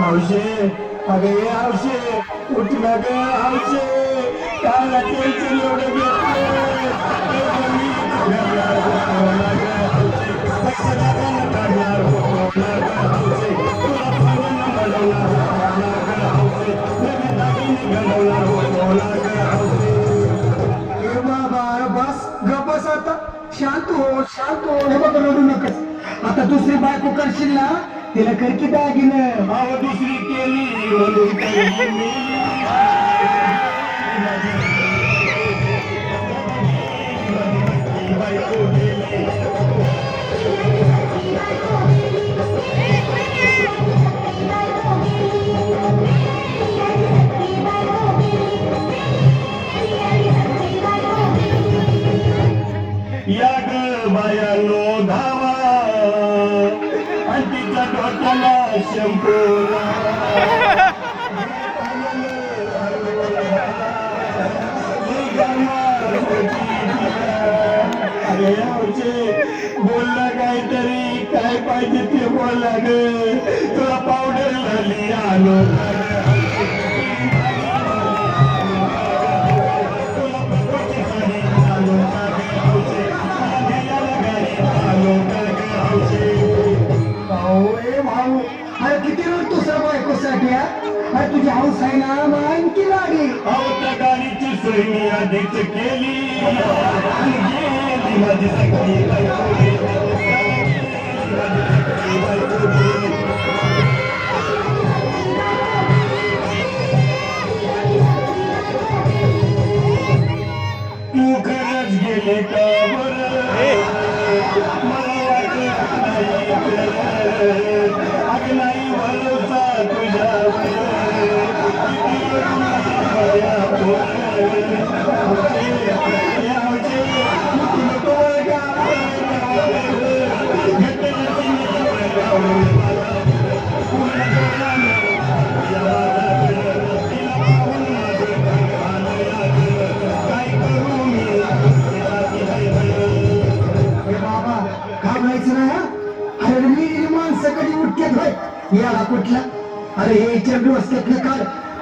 नवीन दागिने आवशे होतो ना ग हौशे ए बाबा बस आता. शांत हो शांत हो. हे बघ रडू नकस. आता दुसरी बायको करशील ना तिला करकी दागिन. दागिनं दुसरी केली. तिच्या डोक्याला अरे यावचे बोलला काहीतरी काय पाहिजे ते बोलला ग तुला पावडर झाली आलो. भाऊ अरे किती वेळ दुसऱ्या बायकोसाठी हा? अरे तुझी हाऊस आहे ना मग आणखी गाडी अहो त्या गाडीची सोय आधीच केली. माझी सगळी तू खरंच गेले का बरं मला वाटत नाही खरं. अग नाही भरोसा तुझ्यावर किती वेळ अरे हे आमचे नको का? घेतल्याची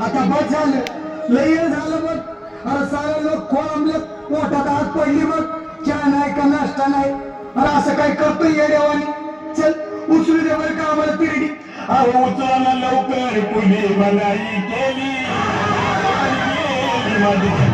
आता बस झालं. लय झालं मग अरे सारे लोक खोळंबले पोटात आत पडली मग चहा नाही का नाश्ता नाही? मला असं काय करतोय या देवानी? चल उचलू दे बरं का आम्हाला तिरडी. अहो उचला लवकर कुणी मनाई केली? माझी